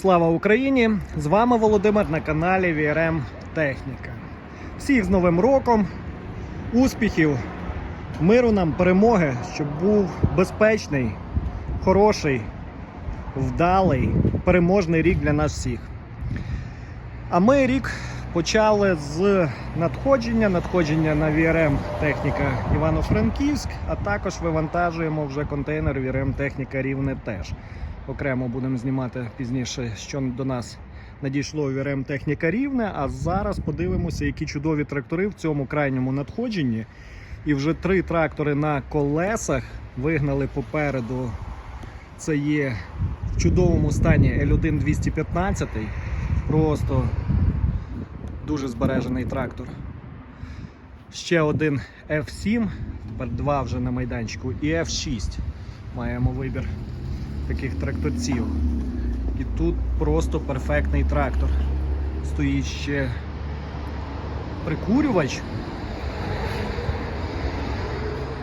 Слава Україні! З вами Володимир на каналі VRM Техніка. Всіх з Новим роком, успіхів, миру нам, перемоги, щоб був безпечний, хороший, вдалий, переможний рік для нас всіх. А ми рік почали з надходження, надходження на VRM техніка Івано-Франківськ, а також вивантажуємо вже контейнер VRM техніка Рівне теж. Окремо будемо знімати пізніше, що до нас надійшло VRM техніка Рівне. А зараз подивимося, які чудові трактори в цьому крайньому надходженні. І вже три трактори на колесах вигнали попереду. Це є в чудовому стані L1 215. Просто дуже збережений трактор. Ще один F7, тепер два вже на майданчику, і F6. Маємо вибір таких тракторців. І тут просто перфектний трактор. Стоїть ще прикурювач.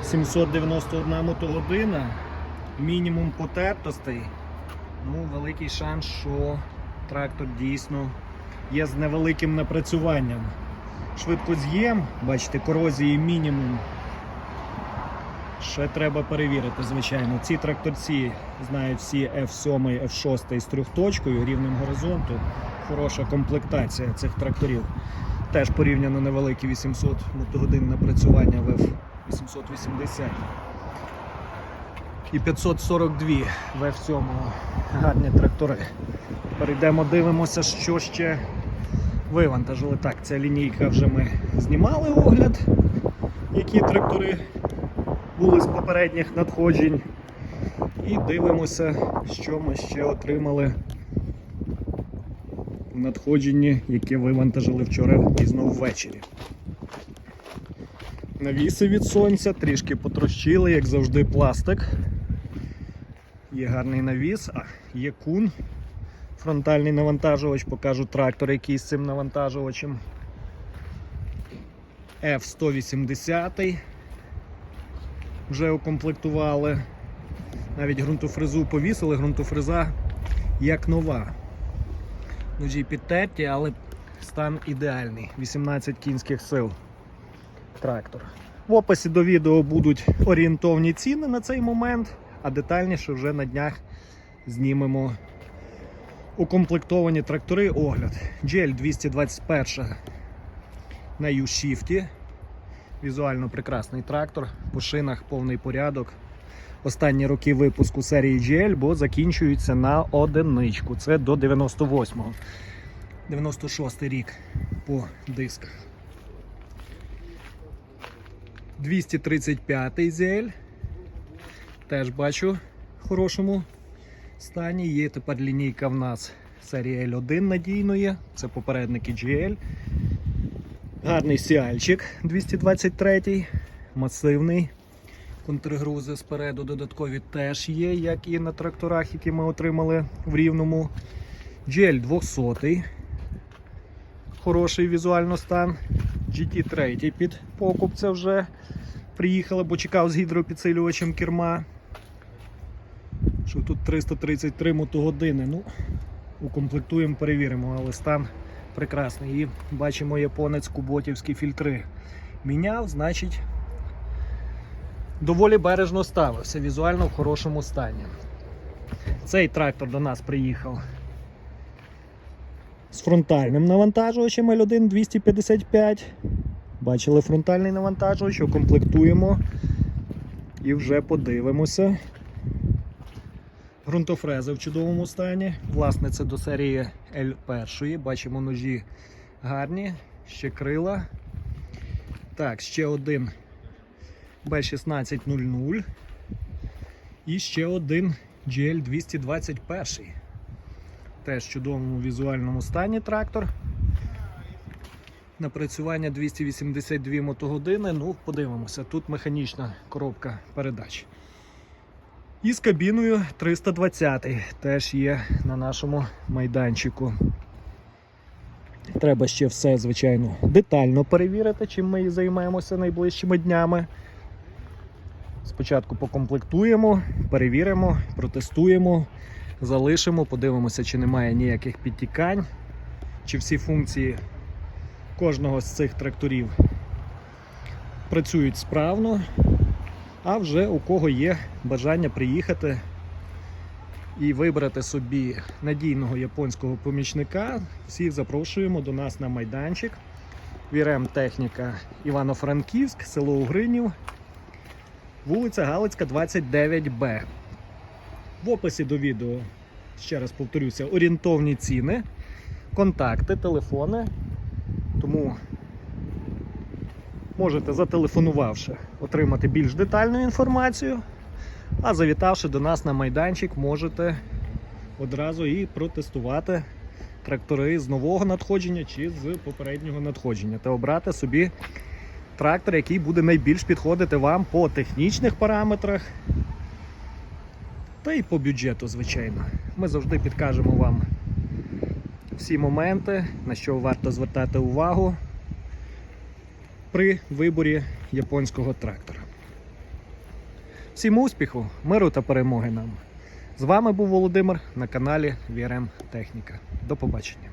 791 мотогодина, мінімум потертостей. Ну, великий шанс, що трактор дійсно є з невеликим напрацюванням. Швидкоз'єм, бачите, корозії мінімум. Ще треба перевірити, звичайно. Ці тракторці знають всі F7, F6 з трьохточкою, рівнем горизонту. Хороша комплектація цих тракторів. Теж порівняно невеликі 800 мотогодин напрацювання в F880. І 542 в F7 гарні трактори. Перейдемо, дивимося, що ще вивантажили. Так, ця лінійка вже ми знімали огляд, які трактори були з попередніх надходжень. І дивимося, що ми ще отримали в надходженні, яке вивантажили вчора пізно ввечері. Навіси від сонця трішки потрощили, як завжди, пластик. Є гарний навіс, а є кун. Фронтальний навантажувач, покажу трактор, який з цим навантажувачем. F180 вже укомплектували. Навіть ґрунтофрезу повісили, ґрунтофреза як нова. Ножі підтерті, але стан ідеальний. 18 кінських сил. Трактор. В описі до відео будуть орієнтовні ціни на цей момент, а детальніше вже на днях знімемо укомплектовані трактори огляд. GL 221 на U-Shift. Візуально прекрасний трактор, по шинах повний порядок. Останні роки випуску серії GL, бо закінчуються на одиничку. Це до 98-го. 96 й рік по дисках. 235-й ZL. Теж бачу в хорошому стані. Є тепер лінійка в нас серії L1 надійної. Це попередники GL. Гарний сіальчик 223 масивний. Контргрузи спереду додаткові теж є, як і на тракторах, які ми отримали в рівному. GL 200. Хороший візуально стан. GT3 під покуп це вже приїхали, бо чекав з гідропідсилювачем керма. Що тут 333 мотогодини. Ну, укомплектуємо, перевіримо, але стан прекрасний. І бачимо японець куботівські фільтри. Міняв, значить, доволі бережно ставився, візуально в хорошому стані. Цей трактор до нас приїхав з фронтальним навантажувачем L1 255. Бачили фронтальний навантажувач, укомплектуємо і вже подивимося. Грунтофрези в чудовому стані. Власне, це до серії L1. Бачимо ножі гарні, ще крила. Так, ще один B1600. І ще один GL221. Теж в чудовому візуальному стані трактор. Напрацювання 282 мотогодини. Ну, подивимося, тут механічна коробка передач. І з кабіною 320 теж є на нашому майданчику. Треба ще все, звичайно, детально перевірити, чим ми і займаємося найближчими днями. Спочатку покомплектуємо, перевіримо, протестуємо, залишимо, подивимося, чи немає ніяких підтікань, чи всі функції кожного з цих тракторів працюють справно. А вже у кого є бажання приїхати і вибрати собі надійного японського помічника, всіх запрошуємо до нас на майданчик. Вірем техніка Івано-Франківськ, село Угринів, вулиця Галицька, 29Б. В описі до відео, ще раз повторюся, орієнтовні ціни, контакти, телефони. Тому можете, зателефонувавши, отримати більш детальну інформацію. А завітавши до нас на майданчик, можете одразу і протестувати трактори з нового надходження чи з попереднього надходження та обрати собі трактор, який буде найбільш підходити вам по технічних параметрах та й по бюджету, звичайно. Ми завжди підкажемо вам всі моменти, на що варто звертати увагу при виборі японського трактора. Всім успіху, миру та перемоги нам! З вами був Володимир на каналі VRM Техніка. До побачення.